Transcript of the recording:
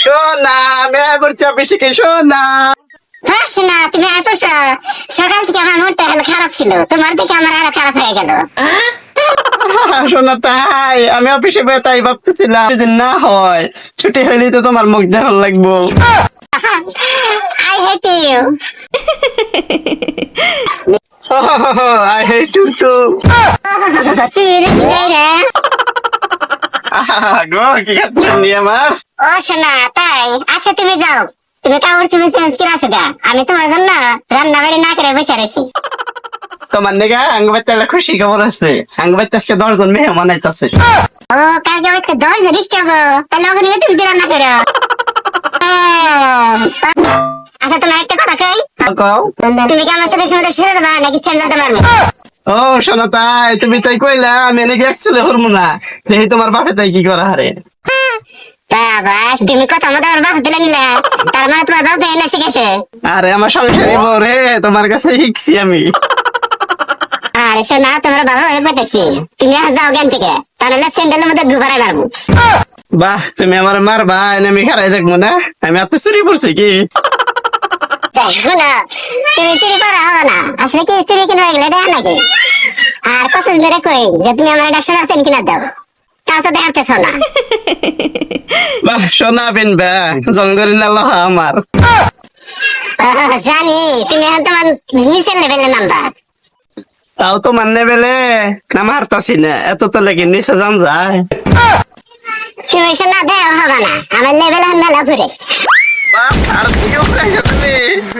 সোনা কে সোনা। না তুমি আয় সকাল থেকে আমার মুডটা হলো খারাপ ছিল। তোমার দিকে আমার আরও খারাপ হয়ে গেল। তাই। আমি অফিসে তাই ভাবতেছিলাম যদি না হয় ছুটি হইলেই তো তোমার মুখ দেখার লাগবো। I hate you I hate you too তুমি নাকি যাই রে? গো কি খাচ্ছেন নি আমার ও শোনা তাই? আচ্ছা তুমি যাও। তুমি কাপড় তুমি চেঞ্জ করে আসো গা। আমি তোমার জন্য রান্না বাড়ি না করে বসে রয়েছি। তোমার নেগা একটা খুশি খবর আছে। আঙ্গবাইতে আজকে দশজন মেহমান আইতাছে ও কালকে আমাকে দশ জিনিস খাব তাহলে ওখানে তুমি রান্না করো? আচ্ছা তোমার একটা কথা কই? তুমি কি আমার সাথে সাথে ছেড়ে দেবা নাকি ছেড়ে দিতে পারবে? ও শোনো তাই। তুমি তাই কইলা আমি নাকি একচুয়ালি হরমু না। দেখি তোমার বাপে তাই কি করা হারে। বাবা তুমি কথা মতো আমার বাপ দিলে নিলে। তার মানে তোমার বাপ এনে শিখেছে আরে আমার সংসারী বউ রে তোমার কাছে শিখছি আমি। আরে শোনা তোমার বাবা হয়ে পেতেছি তুমি আর যাও জ্ঞান থেকে তাহলে স্যান্ডেলের মধ্যে ডুবারাই মারবো। বাহ তুমি আমার মারবা এনে আমি খারাই দেখব না? আমি এত চুরি পড়ছি কি? দেখো না তুমি চুরি করা হবে না। আসলে কি চুরি কিনা দেয় নাকি? আর কতদিন ধরে কই যে তুমি আমার একটা সোনা কিনা দাও। তো দেখাতেছ না। বাহ সোনা বিন বে জঙ্গলি আমার জানি তুমি এখন তোমার নিচের লেভেলে নামবা। তাও তো মাননে বেলে না মারতাছি না এত তো লেগে নিচে যান যায়। তুমি সোনা দেও হবে না। আমার লেভেল মেলা ঘুরে। আর কি তুমি? না